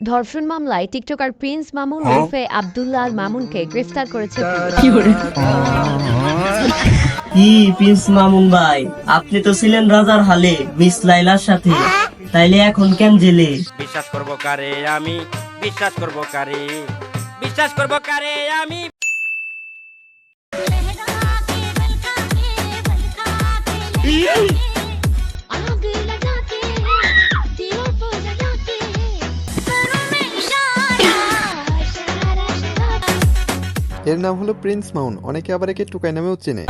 ধর্ষণ মামলায় TikToker Prince Mamun ওরফে আব্দুল্লাহ আল মামুনকে গ্রেফতার করেছে। কি প্রিন্স মামুন ভাই আপনি তো ছিলেন রাজার হালে মিস লাইলার সাথে। তাইলে এখন কেন জেলে? বিশ্বাস করব কারে আমি? বিশ্বাস করব কারে? বিশ্বাস করব কারে আমি? आग এর নাম হলো প্রিন্স মাউন অনেকে আবার একে টুকাই নামেও চেনে।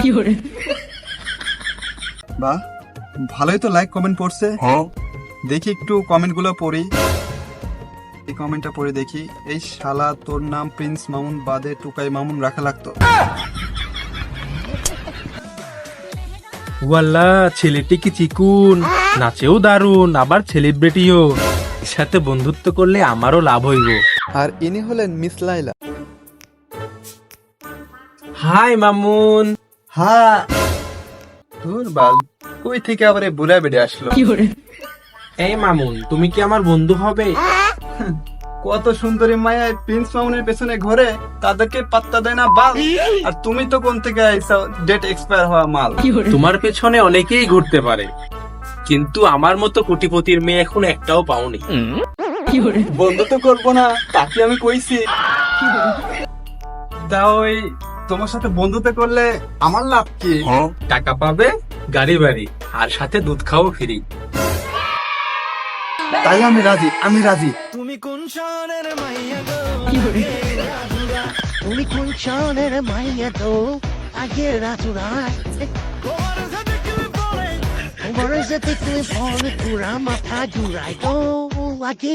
বাহ ভালোই তো লাইক কমেন্ট পড়ছে। দেখি একটু কমেন্টগুলো পড়ি। এই কমেন্টটা পড়ে দেখি। এই শালা তোর নাম প্রিন্স মামুন বাদে টুকাই মামুন রাখা লাগতো। ওয়াল্লা ছেলেটি কি চিকুন? নাচেও দারুণ আবার সেলিব্রিটিও সাথে বন্ধুত্ব করলে আমারও লাভ হইব। আর ইনি হলেন মিস লাইলা হাই মামুন। হা তোর বাল কই থেকে আবার এই বুড়া বেড়ে আসলো? এই মামুন তুমি কি আমার বন্ধু হবে? কত সুন্দরী মায়া প্রিন্স মামুনের পেছনে ঘরে তাদেরকে পাত্তা দেয় না বাল। আর তুমি তো কোন থেকে আইসাও ডেট এক্সপায়ার হওয়া মাল। তোমার পেছনে অনেকেই ঘুরতে পারে। কিন্তু আমার মতো কোটিপতির মেয়ে এখন একটাও পাওনি। বন্ধ তো করব না তাকে আমি কইছি। তা ওই তোমার সাথে বন্ধুতে করলে আমার লাভ কি? টাকা পাবে গাড়ি বাড়ি আর সাথে দুধ খাও ফ্রি। তাই আমি রাজি আমি রাজি। তুমি কোন শহরের মাইয়া তো আগে রাতুরা। তোমার সাথে তুমি পরে পুরা মাথা জুড়াই তো আগে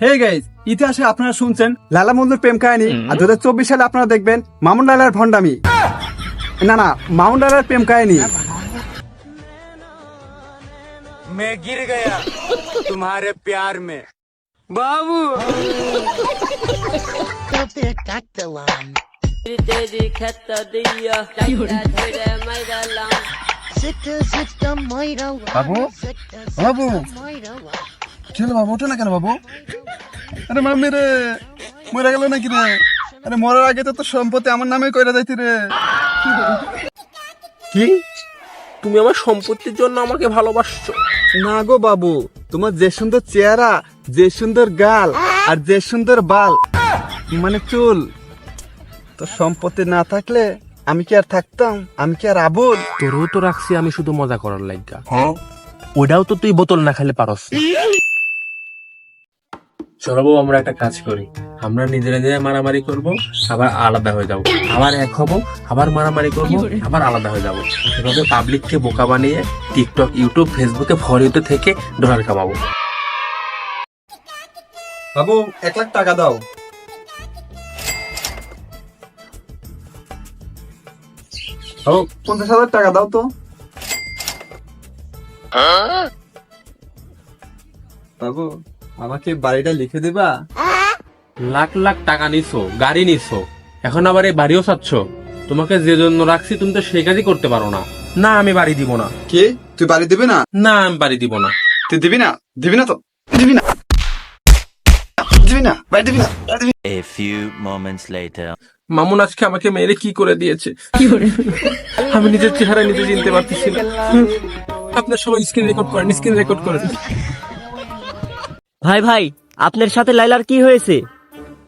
হে গাইজ ইতিহাসে আপনারা শুনছেন লালা মন্দির প্রেম কাহিনী আর দু চব্বিশ সালে আপনারা দেখবেন মামুন লালার ভণ্ডামি না না মামুন লালার প্রেম কাহিনী मैं गिर गया तुम्हारे प्यार में बाबू তবে কাটলাম সিটে সিটে মাইরা বাবু? বাবু? কি হলো বাবু ওঠো না কেন বাবু? আরে মাম্মি রে মরে গেল নাকি রে? আরে মরার আগে তো তোর সম্পত্তি আমার নামে কইরা যাইতি রে। কি? তুমি আমার সম্পত্তির জন্য আমাকে ভালোবাসছো? না গো বাবু তোমার যে সুন্দর চেহারা যে সুন্দর গাল আর যে সুন্দর বাল মানে চুল। তো সম্পত্তি না থাকলে আমি কি আর থাকতাম? আমি কি আর আবুল? তোরও তো রাখছি আমি শুধু মজা করার লাইগা। ওটাও তো তুই বোতল না খেলে পারস। চলো বউ, আমরা একটা কাজ করি। আমরা নিজেরা নিজেরা মারামারি করব আবার আলাদা হয়ে যাব। আবার এক হব আবার মারামারি করব আবার আলাদা হয়ে যাব। এভাবে পাবলিককে বোকা বানিয়ে টিকটক ইউটিউব ফেসবুকে ফরিতে থেকে ডলার কামাবো। বাবু এক লাখ টাকা দাও। বাবু পঞ্চাশ হাজার টাকা দাও তো। বাবু আমাকে বাড়িটা লিখে দিবা? লাখ লাখ টাকা নিছো গাড়ি নিছো এখন আবার এই বাড়িও চাচ্ছ। তোমাকে যে জন্য রাখছি তুমি তো সেই কাজই করতে পারো না। না আমি বাড়ি দিব না। কি? তুই বাড়ি দিবি না? না আমি বাড়ি দিব না। তুই দিবি না? দিবি না তো? দিবি না? দিবি না? বাড়ি দিবি না? দিবি না। A few moments later. Mamun আজকে আমাকে মেরে কি করে দিয়েছে? আমি নিজের চেহারা নিজে চিনতে পারতেছি না। আপনার সবাই স্ক্রিন রেকর্ড করেন স্ক্রিন রেকর্ড করেন। ভাই ভাই আপনার সাথে লাইলার কি হয়েছে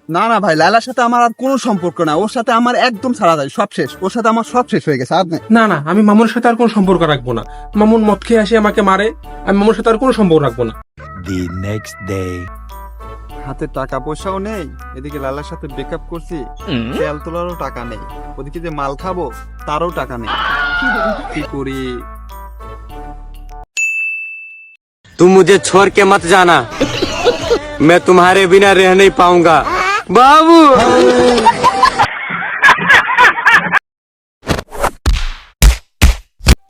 না না ভাই লালার সাথে আমার আর কোনো সম্পর্ক না ওর সাথে আমার একদম সারা যায় সব শেষ ওর সাথে আমার সব শেষ হয়ে গেছে আর নেই না না আমি মামুনের সাথে আর কোনো সম্পর্ক রাখবো না মামুন মদ খেয়ে আসে আমাকে মারে আমি মামুর সাথে আর কোনো সম্পর্ক রাখবো না The next day. হাতে টাকা পয়সাও নেই এদিকে লালার সাথে ব্রেকআপ করছি তেল তোলারও টাকা নেই ওদিকে যে মাল খাবো তারও টাকা নেই কি করি तुम मुझे छोड़ के मत जाना मैं तुम्हारे बिना रह नहीं पाऊंगा बाबू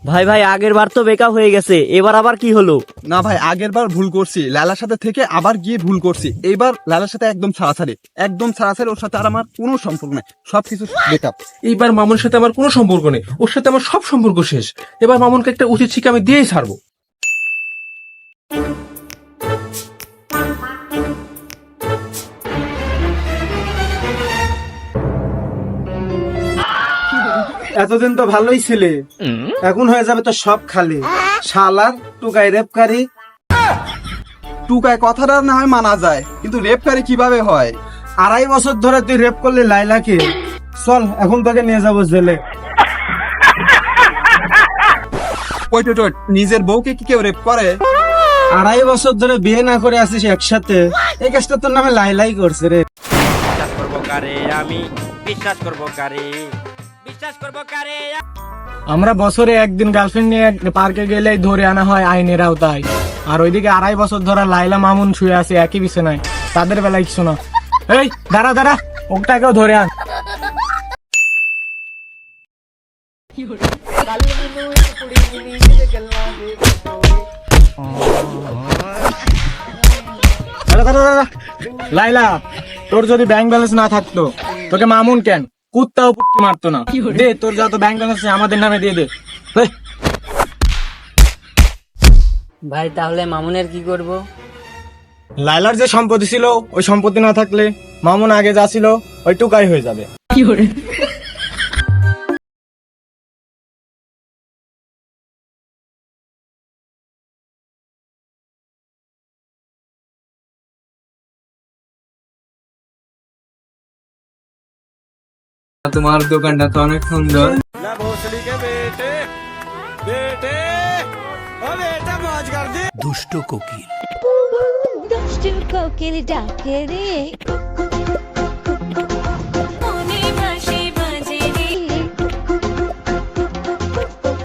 ভাই ভাই আগের বার তো বেকআপ হয়ে গেছে এবার আবার কি হলো না ভাই আগের বার ভুল করছি লালার সাথে থেকে আবার গিয়ে ভুল করছি এইবার লালার সাথে একদম ছাড়াছাড়ি একদম ছাড়াছাড়ি ওর সাথে আর আমার কোনো সম্পর্ক নেই সবকিছু ব্রেকআপ এইবার মামুনের সাথে আমার কোনো সম্পর্ক নেই ওর সাথে আমার সব সম্পর্ক শেষ এবার মামুনকে একটা উচিত শিক্ষা আমি দিয়েই ছাড়বো এতদিন তো ভালোই ছিলে। এখন হয়ে যাবে তো সব খালি। শালার টুকাই রেপকারী। টুকায় কথাটা না হয় মানা যায় কিন্তু রেপকারী কীভাবে হয়? আড়াই বছর ধরে তুই রেপ করলি লাইলাকে। চল এখন তোকে নিয়ে যাব জেলে। নিজের বউকে কি কেউ রেপ করে? আড়াই বছর ধরে বিয়ে না করে আসিস একসাথে। এই কাজটা তোর নামে লাইলাই করছে রে। আমরা বছরে একদিন গার্লফ্রেন্ড নিয়ে পার্কে গেলেই ধরে আনা হয় আইনের আওতায়। আর ওইদিকে আড়াই বছর ধরে লাইলা মামুন শুয়ে আছে একই বিছানায়। তাদের বেলায় কিছু না। এই, দাঁড়া দাঁড়া ওটাকেও ধরে আন। লাইলা তোর যদি ব্যাংক ব্যালেন্স না থাকতো, তোকে মামুন কেন? কুত্তাও পুটকি মারতো না। দে তোর যত ব্যাংক আছে আমাদের নামে দিয়ে দে। ভাই তাহলে মামুনের কি করব? লাইলার যে সম্পত্তি ছিল ওই সম্পত্তি না থাকলে মামুন আগে যা ছিল ওই টুকাই হয়ে যাবে। তোমার দোকানটা তো অনেক সুন্দর দুষ্ট কোকিল দুষ্টু কোকিল ডাকে রে